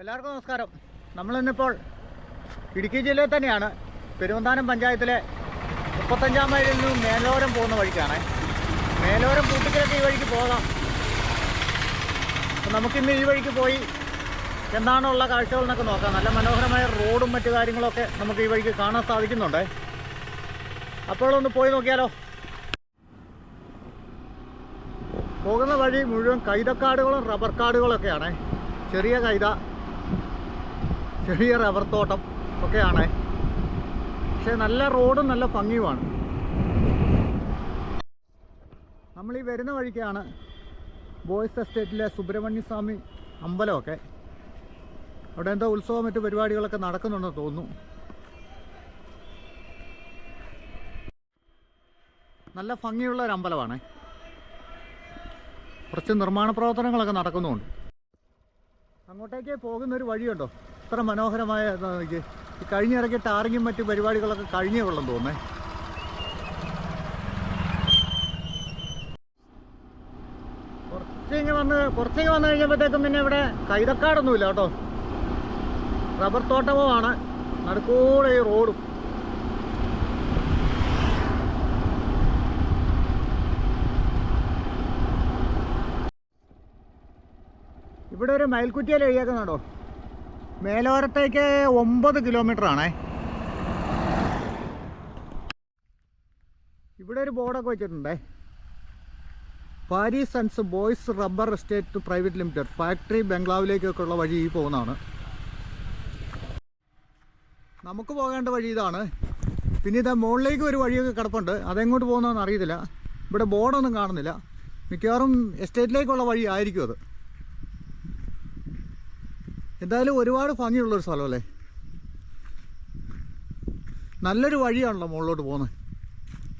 എല്ലാവർക്കും നമസ്കാരം. നമ്മൾ നമ്മളിന്നിപ്പോൾ ഇടുക്കി ജില്ലയിൽ തന്നെയാണ്. പെരുവന്താനം പഞ്ചായത്തിലെ മുപ്പത്തഞ്ചാം മൈലിൽ നിന്നും മേലോരം പോകുന്ന വഴിക്കാണ്. മേലോരം കൂട്ടിക്കിഴക്ക് ഈ വഴിക്ക് പോകാം. അപ്പം നമുക്കിന്ന് ഈ വഴിക്ക് പോയി എന്താണുള്ള കാഴ്ചകൾ എന്നൊക്കെ നോക്കാം. നല്ല മനോഹരമായ റോഡും മറ്റു കാര്യങ്ങളൊക്കെ നമുക്ക് ഈ വഴിക്ക് കാണാൻ സാധിക്കുന്നുണ്ട്. അപ്പോഴൊന്ന് പോയി നോക്കിയാലോ. പോകുന്ന വഴി മുഴുവൻ കൈതക്കാടുകളും റബ്ബർ കാടുകളൊക്കെയാണ്. ചെറിയ കൈത ചെറിയ റബ്ബർ തോട്ടം ഒക്കെയാണ്. പക്ഷെ നല്ല റോഡും നല്ല ഭംഗിയുമാണ്. നമ്മൾ ഈ വരുന്ന വഴിക്കാണ് ബോയ്സ് എസ്റ്റേറ്റിലെ സുബ്രഹ്മണ്യ സ്വാമി അമ്പലമൊക്കെ. അവിടെ എന്തോ ഉത്സവം മറ്റു പരിപാടികളൊക്കെ നടക്കുന്നുണ്ടെന്ന് തോന്നുന്നു. നല്ല ഭംഗിയുള്ള ഒരു അമ്പലമാണ്. കുറച്ച് നിർമ്മാണ പ്രവർത്തനങ്ങളൊക്കെ നടക്കുന്നുണ്ട്. അങ്ങോട്ടേക്ക് പോകുന്നൊരു വഴിയുണ്ടോ? ഇത്ര മനോഹരമായ കഴിഞ്ഞ. ഈ ടാറിങ്ങും മറ്റു പരിപാടികളൊക്കെ കഴിഞ്ഞേ ഉള്ളെന്ന് തോന്നേ കുറച്ചിങ്ങ് വന്ന് കുറച്ചിങ്ങ് വന്നു കഴിഞ്ഞപ്പോഴത്തേക്കും പിന്നെ ഇവിടെ കൈതക്കാടൊന്നുമില്ല കേട്ടോ. റബ്ബർ തോട്ടവുമാണ്. നടുക്കൂടെ ഈ റോഡും. ഇവിടെ ഒരു മയിൽക്കുറ്റിയിൽ എഴുതിയേക്കുന്നുണ്ടോ മേലോരത്തേക്ക് ഒമ്പത് കിലോമീറ്റർ ആണേ. ഇവിടെ ഒരു ബോർഡൊക്കെ വെച്ചിട്ടുണ്ടേ. Paris sons boys rubber estate private limited factory ബംഗ്ലാവിലേക്കൊക്കെ ഉള്ള വഴി ഈ പോകുന്നതാണ്. നമുക്ക് പോകേണ്ട വഴി ഇതാണ്. പിന്നെ ഇതാ മുകളിലേക്ക് ഒരു വഴിയൊക്കെ കിടപ്പുണ്ട്. അതെങ്ങോട്ട് പോകുന്നതെന്ന് അറിയത്തില്ല. ഇവിടെ ബോർഡൊന്നും കാണുന്നില്ല. മിക്കവാറും എസ്റ്റേറ്റിലേക്കുള്ള വഴി ആയിരിക്കും അത്. എന്തായാലും ഒരുപാട് ഭംഗിയുള്ളൊരു സ്ഥലമല്ലേ? നല്ലൊരു വഴിയാണല്ലോ മുകളിലോട്ട് പോകുന്നത്.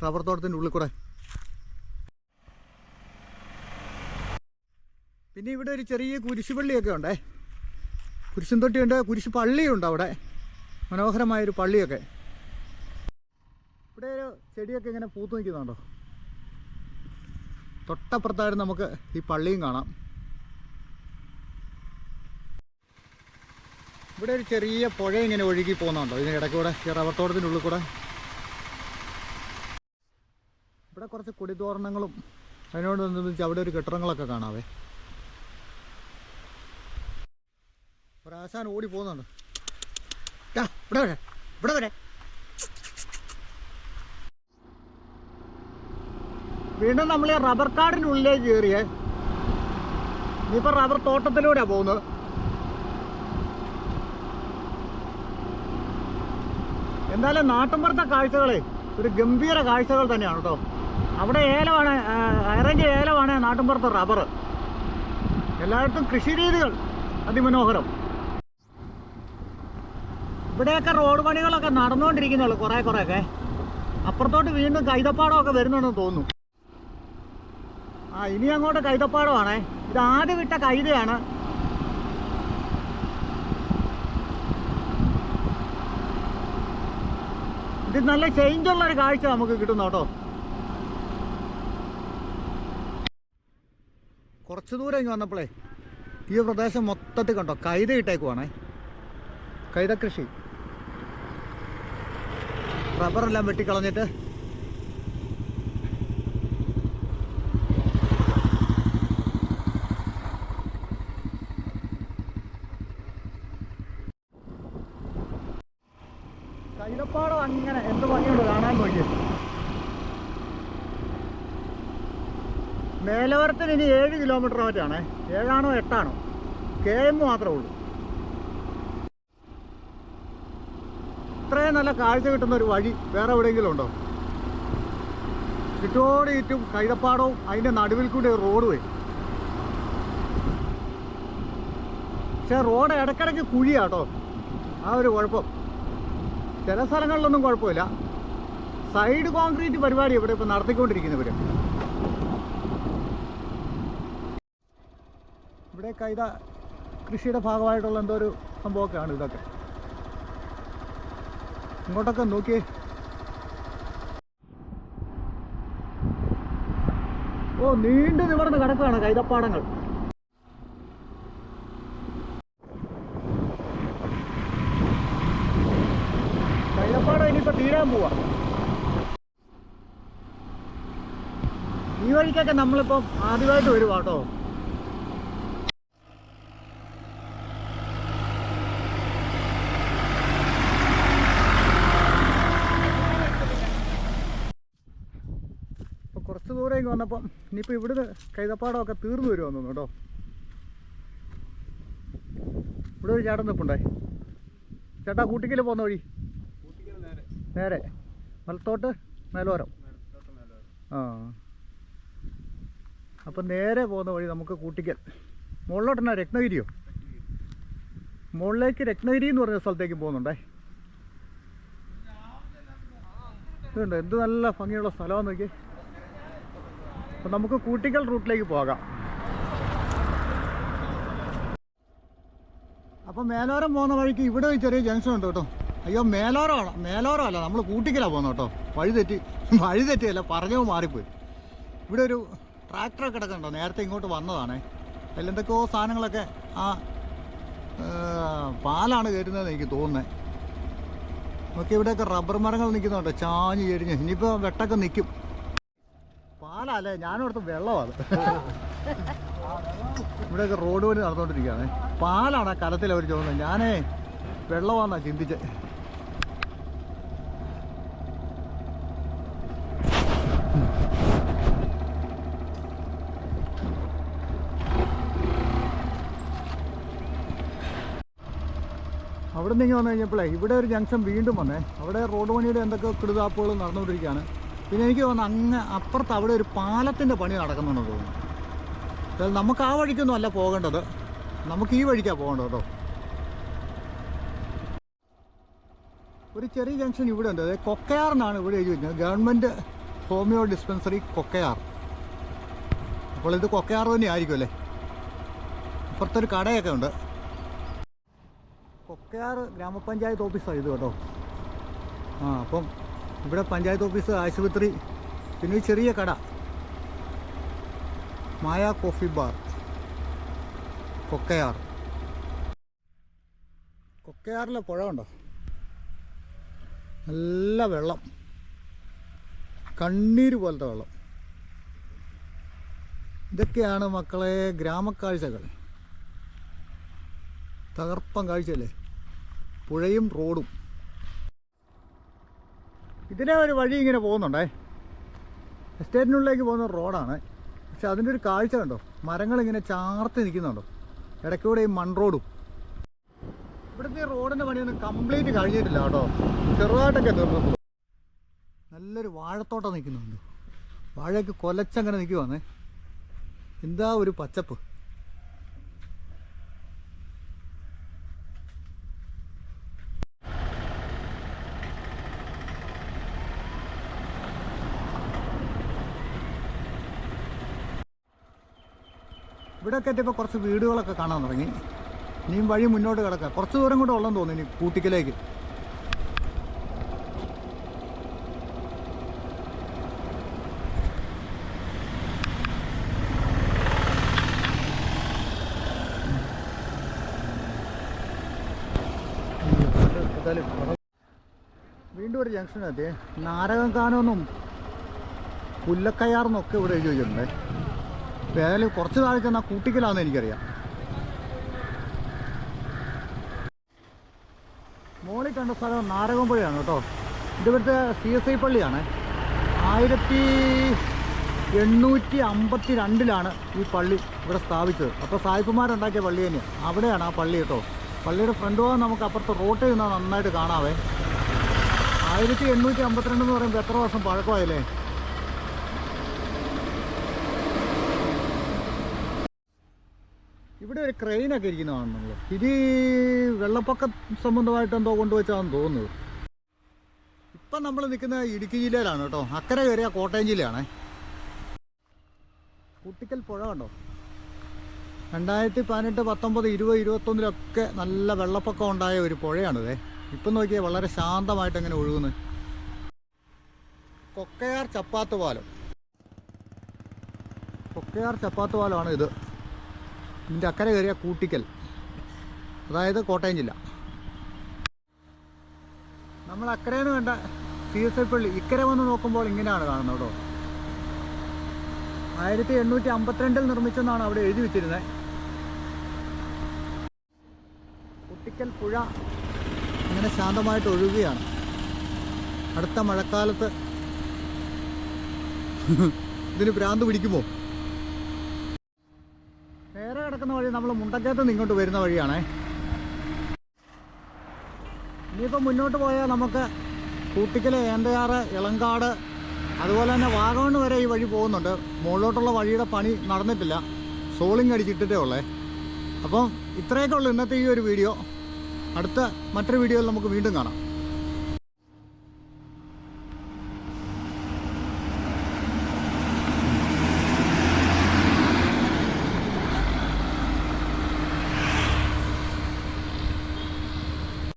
റബ്ബർ തോട്ടത്തിന്റെ ഉള്ളിൽ കൂടെ. പിന്നെ ഇവിടെ ഒരു ചെറിയ കുരിശുപള്ളിയൊക്കെ ഉണ്ടേ. കുരിശും തൊട്ടിയുണ്ട് കുരിശ് പള്ളിയുണ്ട് അവിടെ. മനോഹരമായൊരു പള്ളിയൊക്കെ. ഇവിടെ ഒരു ചെടിയൊക്കെ ഇങ്ങനെ പൂത്തു നിൽക്കുന്നുണ്ടോ? തൊട്ടപ്പുറത്തായിട്ട് നമുക്ക് ഈ പള്ളിയും കാണാം. ഇവിടെ ഒരു ചെറിയ പുഴ ഇങ്ങനെ ഒഴുകി പോകുന്നുണ്ടോ? ഇതിന് ഇടയ്ക്കൂടെ ഈ റബ്ബർ തോട്ടത്തിന്റെ ഉള്ളിൽ കൂടെ? ഇവിടെ കുറച്ച് കൊടിതോരണങ്ങളും അതിനോടനുബന്ധിച്ച് അവിടെ ഒരു കെട്ടിടങ്ങളൊക്കെ കാണാവേ. ഒരാശാൻ ഓടി പോകുന്നുണ്ട്. ഇവിടെ വരെ ഇവിടെ വരെ. വീണ്ടും നമ്മൾ റബ്ബർ കാടിനുള്ളിലേക്ക് കയറിയേ. ഇനിയിപ്പോൾ റബ്ബർ തോട്ടത്തിലൂടെയാണ് പോകുന്നത്. എന്തായാലും നാട്ടിൻപുറത്തെ കാഴ്ചകളെ ഒരു ഗംഭീര കാഴ്ചകൾ തന്നെയാണ് കേട്ടോ. അവിടെ ഏലമാണ് അറേഞ്ച് ഏലമാണ് നാട്ടിൻപുറത്തെ റബ്ബർ എല്ലായിടത്തും കൃഷി രീതികൾ അതിമനോഹരം. ഇവിടെയൊക്കെ റോഡ് പണികളൊക്കെ നടന്നുകൊണ്ടിരിക്കുന്നുള്ളൂ കുറേ കുറേയൊക്കെ. അപ്പുറത്തോട്ട് വീണ്ടും കൈതപ്പാടമൊക്കെ വരുന്നുണ്ടെന്ന് തോന്നുന്നു. ആ ഇനി അങ്ങോട്ട് കൈതപ്പാടമാണേ. ഇത് ആദ്യം വിട്ട കൈതയാണ്. ഇത് നല്ല ചേഞ്ച് ഉള്ള ഒരു കാഴ്ച നമുക്ക് കിട്ടുന്നു കേട്ടോ. കുറച്ച് ദൂരം ഇങ്ങ് വന്നപ്പോഴേ ഈ പ്രദേശം മൊത്തത്തിൽ കണ്ടോ? കൈത ഇട്ടേക്കുവാണേ. കൈത കൃഷി. റബ്ബറെല്ലാം വെട്ടിക്കളഞ്ഞിട്ട് കൈതപ്പാടം അങ്ങനെ എന്ത് ഭംഗിയുണ്ട് കാണാൻ നോക്കി മേലോരത്തിന് ഇനി ഏഴ് കിലോമീറ്റർ മറ്റാണേ ഏഴാണോ എട്ടാണോ? കെ എം മാത്രമേ ഉള്ളൂ. ഇത്രയും നല്ല കാഴ്ച കിട്ടുന്ന ഒരു വഴി വേറെ എവിടെയെങ്കിലും ഉണ്ടോ? ചുറ്റോട് ചുറ്റും കൈതപ്പാടവും അതിന്റെ നടുവിൽ കൂടി റോഡ് പോയി പക്ഷെ റോഡ് ഇടയ്ക്കിടയ്ക്ക് കുഴിയാട്ടോ. ആ ഒരു കുഴപ്പം. ചില സ്ഥലങ്ങളിലൊന്നും കുഴപ്പമില്ല. സൈഡ് കോൺക്രീറ്റ് പരിപാടി ഇവിടെ ഇപ്പോൾ നടത്തിക്കൊണ്ടിരിക്കുന്നവർ കൈത കൃഷിയുടെ ഭാഗമായിട്ടുള്ള എന്തോ ഒരു സംഭവമൊക്കെയാണ് ഇതൊക്കെ. ഇങ്ങോട്ടൊക്കെ നോക്കി ഓ നീണ്ടു നിവർന്ന് കിടക്കുകയാണ് കൈതപ്പാടങ്ങൾ. കൈതപ്പാടം ഇനിയിപ്പോ തീരാൻ പോവാ. ഈ വഴിക്കൊക്കെ നമ്മളിപ്പം ആദ്യമായിട്ട് വരുവാട്ടോ ഇങ്ങ് വന്നപ്പം ഇനിയിപ്പോൾ ഇവിടുന്ന് കൈതപ്പാടമൊക്കെ തീർന്നു വരുമെന്ന് തോന്നുന്നു കേട്ടോ. ഇവിടെ ഒരു ചേട്ടൻ നിൽപ്പുണ്ടേ ചേട്ടാ കൂട്ടിക്കൽ പോകുന്ന വഴി? നേരെ. വലത്തോട്ട് മേലോരം. ആ. അപ്പം നേരെ പോകുന്ന വഴി നമുക്ക് കൂട്ടിക്കൽ. മുകളിലോട്ടെന്നാ രത്നഗിരിയോ? മുകളിലേക്ക് രത്നഗിരി എന്ന് പറഞ്ഞ സ്ഥലത്തേക്ക് പോകുന്നുണ്ടേ. ഇതുണ്ട് എന്ത് നല്ല ഭംഗിയുള്ള സ്ഥലമാണെന്ന് നോക്കി അപ്പം നമുക്ക് കൂട്ടിക്കൽ റൂട്ടിലേക്ക് പോകാം. അപ്പോൾ മേലോരം പോകുന്ന വഴിക്ക് ഇവിടെ ഒരു ചെറിയ ജംഗ്ഷൻ ഉണ്ട് കേട്ടോ. അയ്യോ മേലോരമാണ് മേലോരം അല്ല നമ്മൾ കൂട്ടിക്കലാണ് പോകുന്നത് കേട്ടോ. വഴി തെറ്റി വഴി തെറ്റിയല്ല പറഞ്ഞോ മാറിപ്പോയി. ഇവിടെ ഒരു ട്രാക്ടറൊക്കെ കിടക്കുന്നുണ്ടോ? നേരത്തെ ഇങ്ങോട്ട് വന്നതാണേ. അതിൽ എന്തൊക്കെയോ സാധനങ്ങളൊക്കെ ആ പാലാണ് കയറ്റുന്നതെന്ന് എനിക്ക് തോന്നുന്നത് നമുക്ക് ഇവിടെയൊക്കെ റബ്ബർ മരങ്ങൾ നിൽക്കുന്നുണ്ടോ. ചാഞ്ഞ് ചെരിഞ്ഞ് ഇനിയിപ്പോൾ വെട്ടൊക്കെ നിൽക്കും പാലല്ലേ അടുത്ത് വെള്ളമാണ്. ഇവിടെ റോഡ് പണി നടന്നുകൊണ്ടിരിക്കുകയാണ്. പാലാണ് ആ കലത്തിൽ അവർ ചോദിക്കുന്നത് ഞാനേ വെള്ളമാണെന്നാ ചിന്തിച്ചത് അവിടെ നിന്ന് ഇങ്ങനെ വന്നു കഴിഞ്ഞപ്പോഴേ ഇവിടെ ഒരു ജംഗ്ഷൻ വീണ്ടും വന്നേ. അവിടെ റോഡ് പണിയുടെ എന്തൊക്കെ കിടുതാപ്പുകൾ നടന്നുകൊണ്ടിരിക്കുകയാണ്. പിന്നെ എനിക്ക് തോന്നുന്നു അങ്ങ് അപ്പുറത്ത് അവിടെ ഒരു പാലത്തിന്റെ പണി നടക്കുന്നുണ്ടെന്ന് തോന്നുന്നു. നമുക്ക് ആ വഴിക്കൊന്നും അല്ല പോകേണ്ടത്. നമുക്ക് ഈ വഴിക്കാണ് പോകേണ്ടത് കേട്ടോ. ഒരു ചെറിയ ജംഗ്ഷൻ ഇവിടെ ഉണ്ട്. അതായത് കൊക്കയാറിനാണ് ഇവിടെ എഴുതി വെച്ചത് ഗവൺമെന്റ് ഹോമിയോ ഡിസ്പെൻസറി കൊക്കയാർ. അപ്പോൾ ഇത് കൊക്കയാർ തന്നെ ആയിരിക്കും അല്ലേ? അപ്പുറത്തൊരു കടയൊക്കെ ഉണ്ട്. കൊക്കയാർ ഗ്രാമപഞ്ചായത്ത് ഓഫീസാണ് ഇത് കേട്ടോ. ആ അപ്പം ഇവിടെ പഞ്ചായത്ത് ഓഫീസ് ആശുപത്രി പിന്നെ ചെറിയ കട. Maya coffee bar. കൊക്കയാർ. കൊക്കയാറിലെ പുഴ കണ്ടോ? നല്ല വെള്ളം. കണ്ണീര് പോലത്തെ വെള്ളം. ഇതൊക്കെയാണ് മക്കളെ ഗ്രാമക്കാഴ്ചകൾ. തകർപ്പം കാഴ്ചയല്ലേ? പുഴയും റോഡും. ഇതിലെ ഒരു വഴി ഇങ്ങനെ പോകുന്നുണ്ടേ. എസ്റ്റേറ്റിനുള്ളിലേക്ക് പോകുന്ന റോഡാണ്. പക്ഷെ അതിന്റെ ഒരു കാഴ്ച കണ്ടോ? മരങ്ങളിങ്ങനെ ചാർത്ത് നിൽക്കുന്നുണ്ടോ? ഇടയ്ക്കൂടെ ഈ മൺറോഡും ഇവിടുത്തെ റോഡിന്റെ പണിയൊന്നും കംപ്ലീറ്റ് കഴിഞ്ഞിട്ടില്ല കേട്ടോ. ചെറുതായിട്ടൊക്കെ തീർന്നിട്ടുള്ളൂ നല്ലൊരു വാഴത്തോട്ടം നിൽക്കുന്നുണ്ട്. വാഴയ്ക്ക് കൊലച്ചങ്ങനെ നിൽക്കുവാന്നേ എന്താ ഒരു പച്ചപ്പ്? ഇവിടെയൊക്കെ എത്തിയപ്പോൾ കുറച്ച് വീടുകളൊക്കെ കാണാൻ തുടങ്ങി. ഇനിയും വഴി മുന്നോട്ട് കിടക്കുക കുറച്ച് ദൂരം കൂടെ ഉള്ളെന്ന് തോന്നുന്നു ഇനി കൂട്ടിക്കലേക്ക്. വീണ്ടും ഒരു ജംഗ്ഷൻ എത്തി നാരകം കാനൊന്നും പുല്ലക്കയാർന്നൊക്കെ ഇവിടെ എഴുതി വെച്ചിട്ടുണ്ട്. ഏതായാലും കുറച്ച് താഴെ ചെന്നാൽ കൂട്ടിക്കലാണെന്ന് എനിക്കറിയാം. മോളിൽ കണ്ട സ്ഥലം നാരകമ്പുഴയാണ് കേട്ടോ. ഇതിവിടുത്തെ സി എസ് ഐ പള്ളിയാണ്. ആയിരത്തി എണ്ണൂറ്റി അമ്പത്തി രണ്ടിലാണ് ഈ പള്ളി ഇവിടെ സ്ഥാപിച്ചത്. അപ്പോൾ സായിപ്പുമാരുണ്ടാക്കിയ പള്ളി തന്നെയാണ് അവിടെയാണ് ആ പള്ളി കേട്ടോ. പള്ളിയുടെ ഫ്രണ്ട് ഭാഗം നമുക്ക് അപ്പുറത്ത് റോട്ടിൽ നിന്നാൽ നന്നായിട്ട് കാണാവേ. ആയിരത്തി എണ്ണൂറ്റി അമ്പത്തിരണ്ട് എന്ന് പറയുമ്പോൾ എത്ര വർഷം പഴക്കമായില്ലേ ഇവിടെ ഒരു ക്രെയിനൊക്കെ ഇരിക്കുന്നതാണെന്നുള്ളു ഇത് വെള്ളപ്പൊക്ക സംബന്ധമായിട്ട് എന്തോ കൊണ്ടുവച്ചാന്ന് തോന്നുന്നത് ഇപ്പം നമ്മൾ നിൽക്കുന്ന ഇടുക്കി ജില്ലയിലാണ് കേട്ടോ. അക്കരെ കയറിയ കോട്ടയം ജില്ലയാണേ. കുട്ടിക്കൽ പുഴ കണ്ടോ? രണ്ടായിരത്തി പതിനെട്ട് പത്തൊമ്പത് ഇരുപത് ഇരുപത്തൊന്നിലൊക്കെ നല്ല വെള്ളപ്പൊക്കം ഉണ്ടായ ഒരു പുഴയാണിതേ. ഇപ്പം നോക്കിയാൽ വളരെ ശാന്തമായിട്ട് ഇങ്ങനെ ഒഴുകുന്നത് കൊക്കയാർ ചപ്പാത്ത് പാലം. കൊക്കയാർ ചപ്പാത്ത് പാലമാണ് ഇത് ഇതിന്റെ അക്കരെ കയറിയ കൂട്ടിക്കൽ. അതായത് കോട്ടയം ജില്ല. നമ്മൾ അക്കരേന്ന് കണ്ട സി എസ് ഐ പള്ളി ഇക്കരെ വന്ന് നോക്കുമ്പോൾ ഇങ്ങനെയാണ് കാണുന്നത് കേട്ടോ. ആയിരത്തി എണ്ണൂറ്റി അമ്പത്തിരണ്ടിൽ നിർമ്മിച്ചെന്നാണ് അവിടെ എഴുതി വെച്ചിരുന്നത്. കുട്ടിക്കൽ പുഴ അങ്ങനെ ശാന്തമായിട്ട് ഒഴുകുകയാണ്. അടുത്ത മഴക്കാലത്ത് ഇതിന് ഭ്രാന്ത് പിടിക്കുമോ? കിടക്കുന്ന വഴി നമ്മൾ മുണ്ടക്കയത്ത് ഇങ്ങോട്ട് വരുന്ന വഴിയാണേ. ഇനിയിപ്പോൾ മുന്നോട്ട് പോയാൽ നമുക്ക് കൂട്ടിക്കൽ ഏന്തയാറ് ഇളങ്കാട് അതുപോലെ തന്നെ വാഗമണ് വരെ ഈ വഴി പോകുന്നുണ്ട്. മുകളിലോട്ടുള്ള വഴിയുടെ പണി നടന്നിട്ടില്ല. സോളിങ് അടിച്ചിട്ടിട്ടേ ഉള്ളേ. അപ്പം ഇത്രയൊക്കെ ഉള്ളൂ ഇന്നത്തെ ഈ ഒരു വീഡിയോ. അടുത്ത മറ്റൊരു വീഡിയോയിൽ നമുക്ക് വീണ്ടും കാണാം.